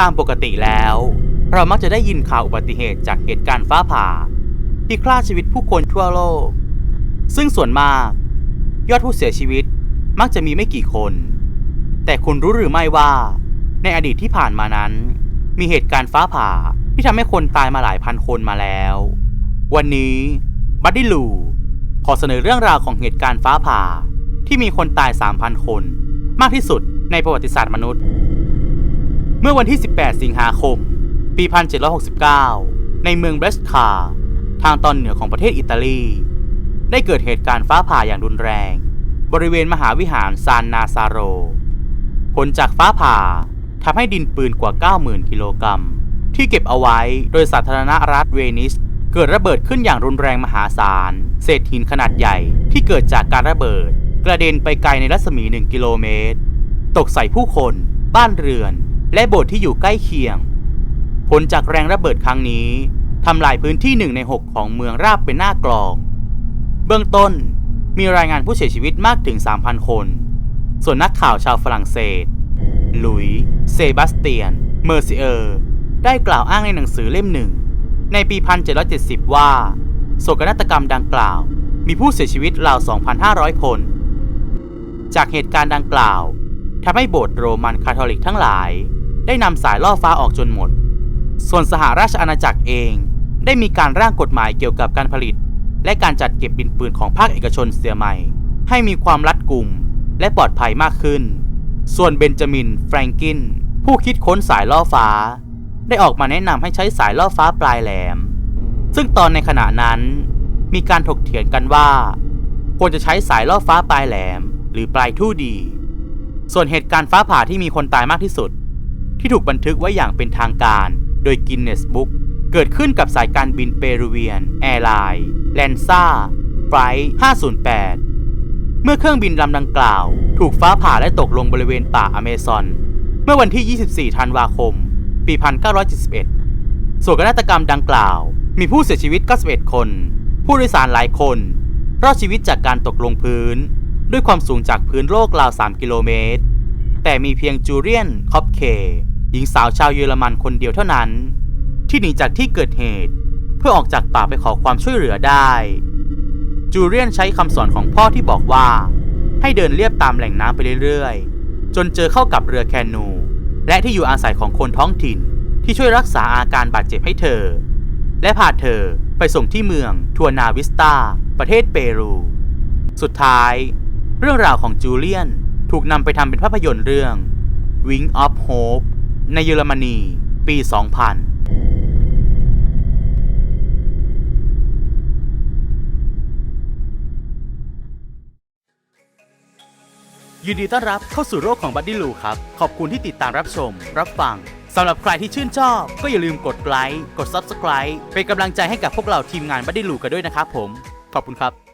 ตามปกติแล้ว เรามักจะได้ยินข่าวอุบัติเหตุจากเหตุการณ์ฟ้าผ่า ที่ฆ่าชีวิตผู้คนทั่วโลก ซึ่งส่วนมาก ยอดผู้เสียชีวิตมักจะมีไม่กี่คน แต่คุณรู้หรือไม่ว่า ในอดีตที่ผ่านมานั้น มีเหตุการณ์ฟ้าผ่าที่ทำให้คนตายมาหลายพันคนมาแล้ว วันนี้บัดดี้ลูขอเสนอเรื่องราวของเหตุการณ์ฟ้าผ่าที่มีคนตาย 3,000 คน มากที่สุดในประวัติศาสตร์มนุษย์ มื่อวันที่ 18 สิงหาคม ปี 1769 ในเมืองเบรสคา ทางตอนเหนือของประเทศอิตาลี ได้เกิดเหตุการณ์ฟ้าผ่าอย่างรุนแรง บริเวณมหาวิหารซานนาซาโร ผลจากฟ้าผ่าทำให้ดินปืนกว่า 90,000 กิโลกรัม ที่เก็บเอาไว้โดยสาธารณรัฐเวนิส เกิดระเบิดขึ้นอย่างรุนแรงมหาศาล เศษหินขนาดใหญ่ที่เกิดจากการระเบิด กระเด็นไปไกลในรัศมี 1 กิโลเมตร ตกใส่ผู้คน บ้านเรือน และโบสถ์ที่อยู่ใกล้เคียง ผลจากแรงระเบิดครั้งนี้ทำลายพื้นที่หนึ่งใน6ของเมืองราบเป็นหน้ากลอง เบื้องต้นมีรายงานผู้เสียชีวิตมากถึง 3,000 คน ส่วนนักข่าวชาวฝรั่งเศส หลุย เซบาสเตียน เมอร์ซิเออร์ ได้กล่าวอ้างในหนังสือเล่มหนึ่ง ในปี 1770 ว่า โศกนาฏกรรมดังกล่าว มีผู้เสียชีวิตราว 2,500 คน จากเหตุการณ์ดังกล่าวทำให้โบสถ์โรมันคาทอลิกทั้งหลาย ได้นำสายล่อฟ้าออกจนหมด ส่วนสหราชอาณาจักรเอง ได้มีการร่างกฎหมายเกี่ยวกับการผลิต และการจัดเก็บดินปืนของภาคเอกชนเสียใหม่ ให้มีความรัดกุมและปลอดภัยมากขึ้น ส่วนเบนจามิน แฟรงกิน ผู้คิดค้นสายล่อฟ้า ได้ออกมาแนะนำให้ใช้สายล่อฟ้าปลายแหลม ซึ่งตอนในขณะนั้น มีการถกเถียงกันว่า ควรจะใช้สายล่อฟ้าปลายแหลม หรือปลายทู่ดี ส่วนเหตุการณ์ฟ้าผ่าที่มีคนตายมากที่สุด ที่ถูกบันทึกไว้อย่างเป็นทางการ โดยกินเนสบุ๊กเกิดขึ้นกับสายการบินเปรูเวียน แอร์ไลน์แลนซ่าไฟล์508 เมื่อเครื่องบินลำดังกล่าว ถูกฟ้าผ่าและตกลงบริเวณป่าอเมซอน เมื่อวันที่ 24 ธันวาคม ปี 1971โศกนาฏกรรมดังกล่าว มีผู้เสียชีวิต 91 คน ผู้โดยสารหลายคน รอดชีวิตจากการตกลงพื้น ด้วยความสูงจากพื้นโลกราว 3 กิโลเมตร แต่มีเพียงจูเลียนคอปเคหญิงสาวชาวเยอรมันคนเดียวเท่านั้น ที่หนีจากที่เกิดเหตุ เพื่อออกจากป่าไปขอความช่วยเหลือได้ จูเลียนใช้คำสอนของพ่อที่บอกว่า ให้เดินเลียบตามแหล่งน้ำไปเรื่อยๆ จนเจอเข้ากับเรือแคนู และที่อยู่อาศัยของคนท้องถิ่นที่ช่วยรักษาอาการบาดเจ็บให้เธอ และพาเธอไปส่งที่เมืองทัวนาวิสตาประเทศเปรู สุดท้าย เรื่องราวของจูเลียน ถูกนำไปทำเป็นภาพยนตร์เรื่อง Wing of Hope ในเยอรมนี ปี 2000ยินดีต้อนรับเข้าสู่โลกของบัดดี้ลูครับ ขอบคุณที่ติดตามรับชม รับฟังสำหรับใครที่ชื่นชอบ ก็อย่าลืมกดไลค์กด Subscribe เป็นกำลังใจให้กับพวกเราทีมงานบัดดี้ลูกันด้วยนะครับผม ขอบคุณครับ